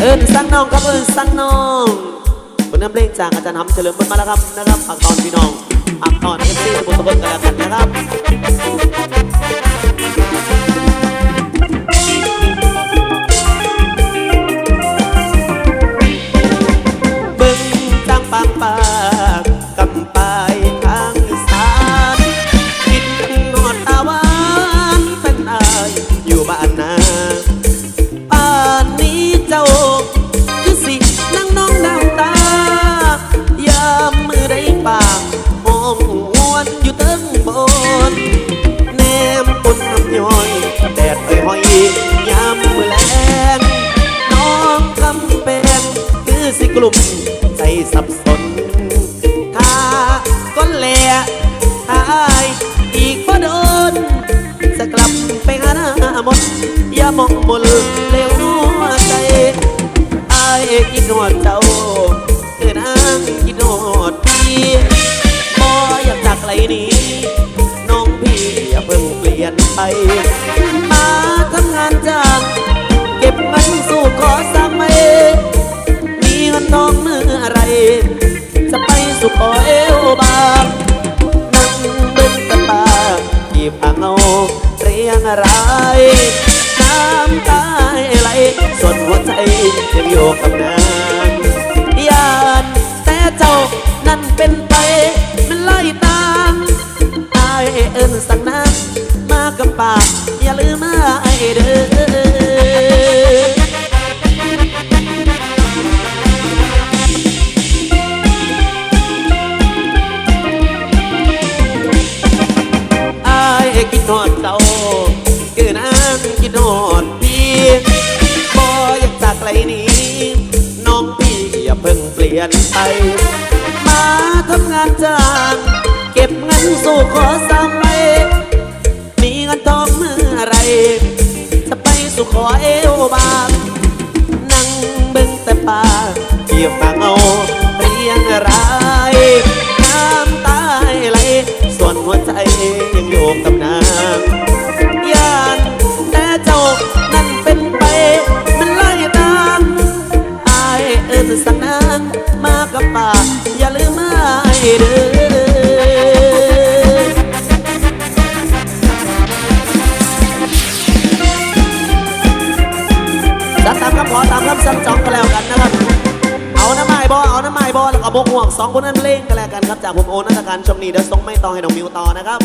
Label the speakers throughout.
Speaker 1: เอิญสั่งน้องครับเอิญสั่งน้องบนน้ำเพลงจากอาจารย์หำเฉลิมบุญมาแล้วครับนะครับอักตอนพี่น้องอักตอนเอฟซีสมุทรสาครกันแล้วกันนะครับ มองมนเลวหัวใจอายคิดหอดเจ้าเกิดอ้างคิดหอดพี่บ่อยากจากไหลนี้น้องพี่อย่าเพิ่งเปลี่ยนไป มาทำงานจ้างเก็บเงินสู้ขอสามเมมีเงินทองเมื่อไร จะไปสู่ขอเอวบางนั่งเบิ้งตาตาหยิบอ่างเอาเรียงอะไราไหลส่ วนหัวใจยังอยู่กับนางยานแต่เจ้านั่นเป็นไปมันไล่ตามอายเอิ้นสั่งน้ำมากับปากอย่าลืมมาไอเด้ออายคิดหอดเจ้าคือนั้นคิดหอด ลี่ยนไป มาทำงานจ้างเก็บเงินสู้ขอสามไปมีเงินทองเมื่อไร จะไปสู่ขอเอวบางนั่งเบิ่งแต่ป่าเกี่ยวฟังเอาเรียงรายน้ำตาไหลส่วนหัวใจยังอยู่กับนางยานแต่เจ้า ทั้งจองก็แล้วกันนะครับ เอาน้ำไม้บอเอาน้ำไม้บอแล้วก็บกห่วงสองคนนั้นเพลงกันแล้วกันครับจากผมโอนักการชมนี้เดี๋ยวส่งไม่ต่อให้น้องมิวต่อนะครับ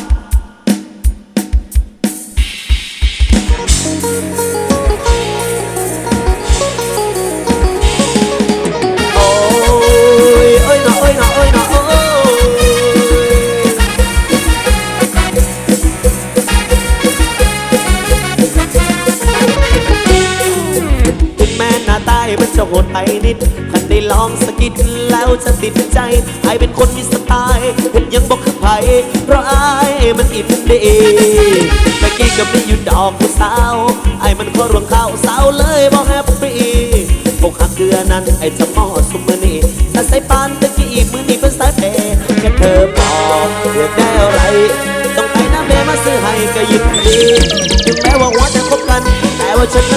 Speaker 1: มันจะโหดไปนิดคันได้ลองสะกิดแล้วจะติดใจไอเป็นคนมีสไตล์เห็นยังบอกคือไผเพราะไอมันอินดีเมื่อกี้ก็มีอยู่ดอกผู้สาวไอมันขอรวงข้าวสาวเลยบอกแฮปปี้พกหักเดือนนั้นไอจะมอสุมือนี้ถ้าใส่ปานตะกี้มือนี้เป็นสายเปย์แค่เธอบอกอยากได้อะไรต้องให้น้ำแม่มาซื้อให้ก็ยินดีถึงแม้ว่าวันจะคบกันแต่ว่าฉัน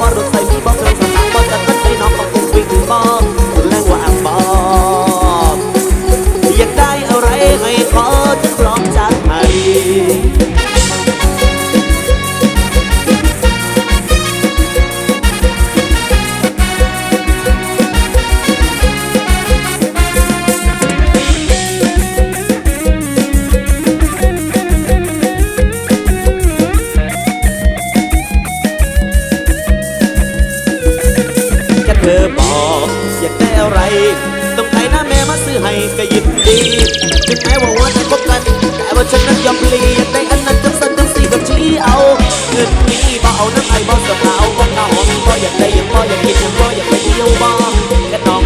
Speaker 1: บ่ ดีถึงแม้ว่าวันจะพบกันแต่ว่าฉันนั้นยอมเปลี่ยนในอันนั้นทั้สั้นทั้สี่กัชี้เอาเงินนี้บ่เอาน้ำไอ้บ่สำเอาบ่เอาบ่อยากได้ยังบ่อยากกินยังบ่อยากไปเที่ยวบ่และน้อง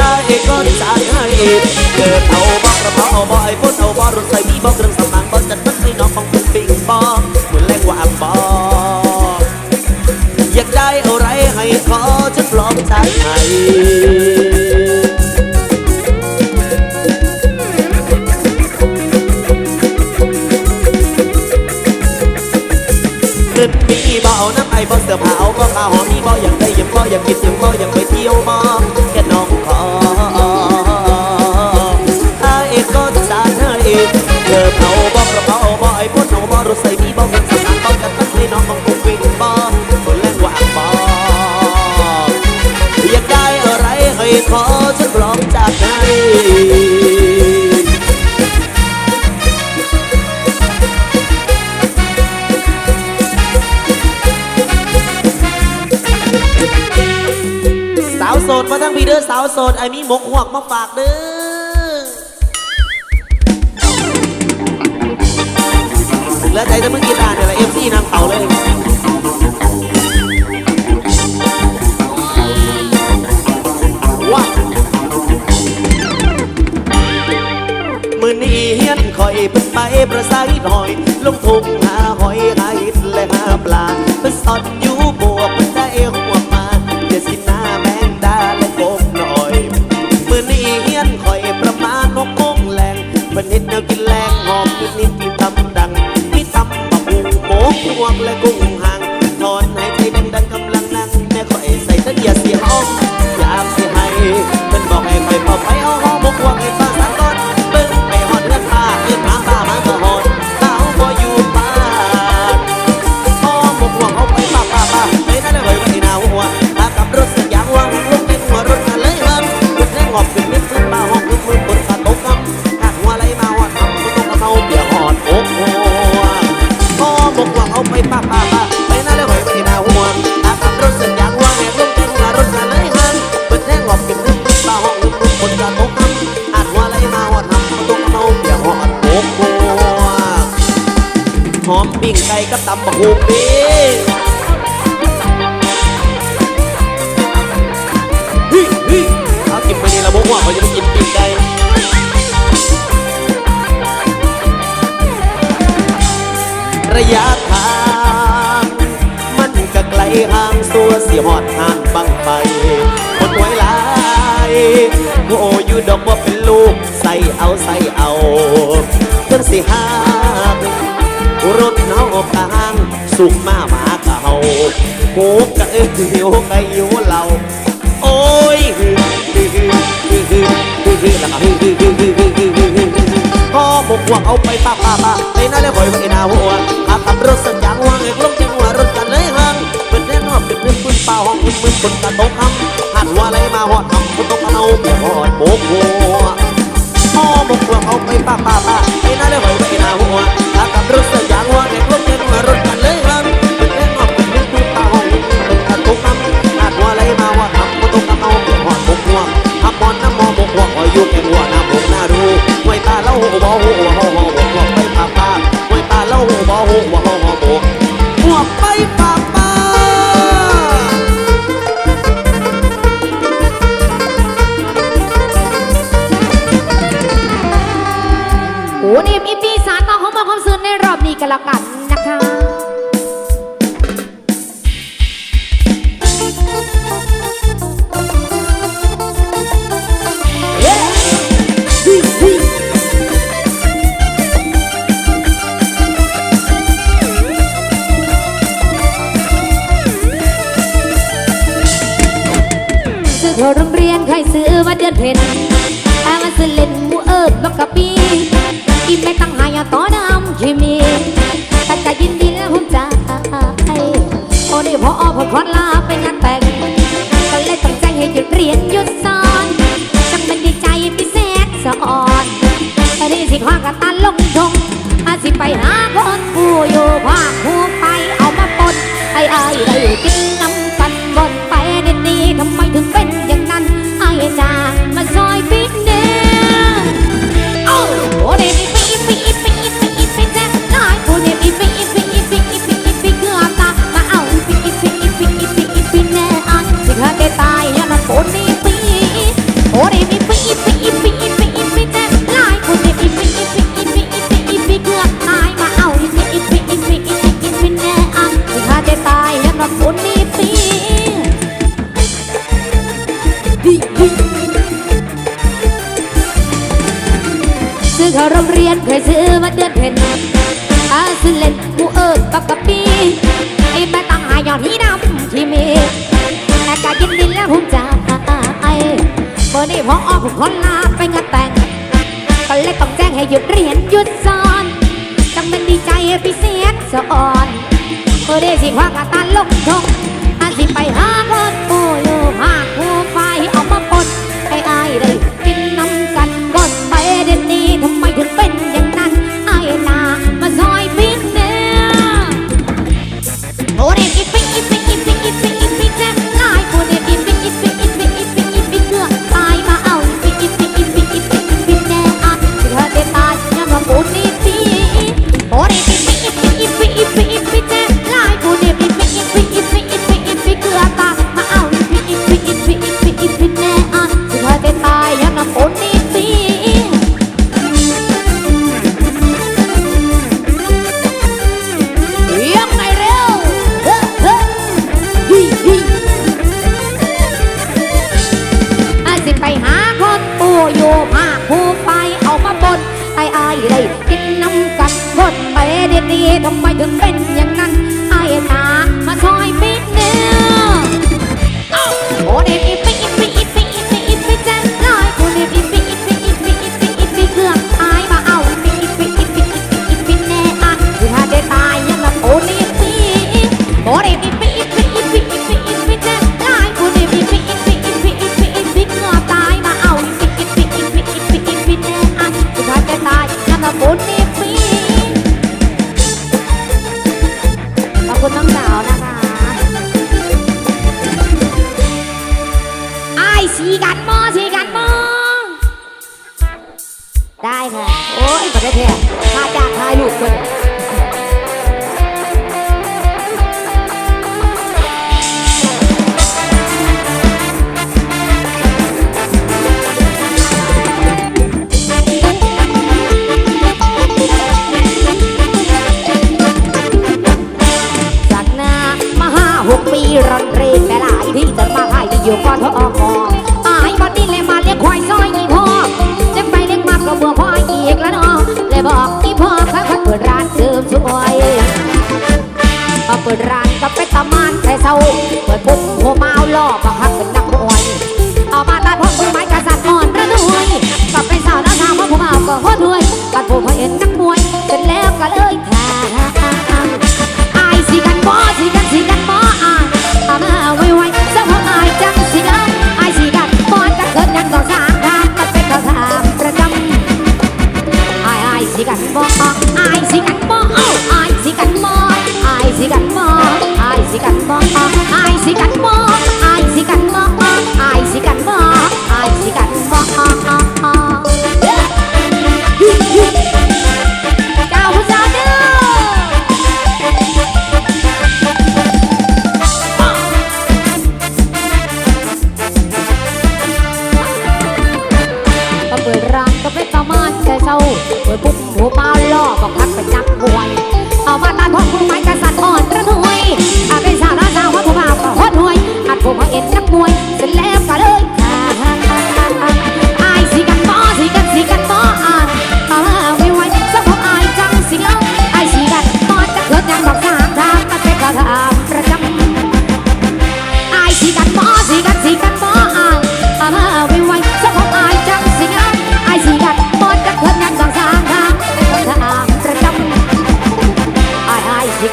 Speaker 1: อาเอก็ได้สายให้เกิดเอาบ่กระเพาะเอาบ่ไอ้พ่นเอาบ่รถใส่มีบ่เครื่องสำอางบ่จัดมัดให้น้องของคุณปิงบ่เหมือนแรงว่าบ่อยากได้อะไรให้ขอจะนพร้อมใจให้ อสาวโสดไอ้มีหมกหวกมาฝากเด้อเลือใจจะมึงกินอ่าเดี๋ยวเอฟซีนางเต่าเลยว้ามือนี้เฮียนคอยเพิ่นไปประสายหน่อย ลงทุ่งหาหอยไร่และหาปลาเพิ่นสอน นิดนิดที่ตำดังที่ตำปะปูโป๊กพวกและกุ้ง ตำบักหูปีฮิฮิถ้ากินไปนี่ละบอกว่าเขาจะกินปีนไดระยะทางมันก็ไกลห่างตัวเสียหอดห่างบังไปคนไว้ลายโง่อยู่ดอกว่าเป็นลูกใส่เอาใส่เอาเพื่อสิหาก รถน้องพางสุกมาหมาเก่าโกกกะเอ้ยหิวกะหิวเราโอ้ยฮือฮือฮือฮือฮือฮือฮือแล้วก็ฮือฮือฮือฮือฮือฮือฮือฮือพ่อหมกหวงเอาไปป้าป้าป้าไปน่าเลยบ่อยไปนาหัวอาขับรถสัญญาณวางเอกลงจังหวะรถกันเลยหังเป็นแน่นอนเป็นเรื่องปืนเปล่าห้องมึนมึนคนกันตกคำหันว่าไรมาหอดคำคนตกกันเอาเบียหอดโบกหัวพ่อหมกหวงเอาไปป้าป้าป้า ต่อน้ำที่มีตั
Speaker 2: ใจยินดีและหุ่นใจโอ้ได้พอพอคนลาไปงาน เข้าโรงเรียนเคยซื้อมาเดือนเพ็ญอาซื้อเล่นกูเอิดปักกะปีไอ้แม่ตั้งหายอดที่ดำที่มีแต่กายินดีและหุ่นใจเมื่อนี้พอออกผมขอลาไปงานแต่งก็เลยต้องแจ้งให้หยุดเรียนหยุดสอนจังเป็นดีใจพิเศษสอนเมื่อได้สิคว้ากระตาลงทงอันสิไปหา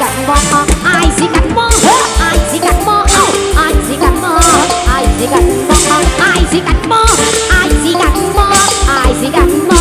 Speaker 2: กัดบ่อายสิกัดบ่อายสิกัดบ่อายสิกัดบ่อายสิกัดบ่อายสิกัดบ่อาสิกัดบ่อาสิกัด